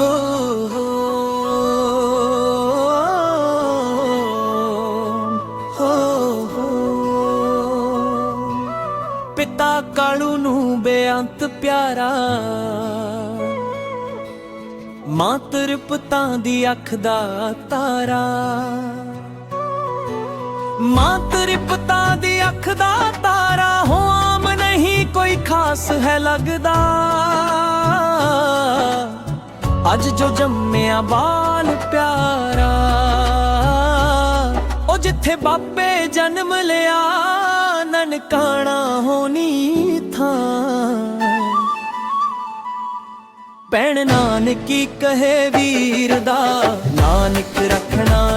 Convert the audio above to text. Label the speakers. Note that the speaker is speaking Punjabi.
Speaker 1: ਹੋ ਪਿਤਾ ਕਾਲੂ ਨੂੰ ਬੇਅੰਤ ਪਿਆਰਾ। ਮਾਂ ਤ੍ਰਿਪਤਾਂ ਦੀ ਅੱਖ ਦਾ ਤਾਰਾ। ਮਾਂ ਤ੍ਰਿਪਤਾਂ ਦੀ ਅੱਖ ਦਾ ਤਾਰਾ। ਹੋ ਆਮ ਨਹੀਂ ਕੋਈ ਖਾਸ ਹੈ ਲੱਗਦਾ। ਅੱਜ ਜੋ ਜੰਮਿਆ ਬਾਲ ਪਿਆਰਾ, ਉਹ ਜਿੱਥੇ ਬਾਪੇ ਜਨਮ ਲਿਆ, ਨਨਕਾਣਾ ਹੋਣੀ ਥਾਂ। ਭੈਣ ਨਾਨਕੀ ਕਹੇ ਵੀਰ ਦਾ, ਨਾਨਕ ਰੱਖਣਾ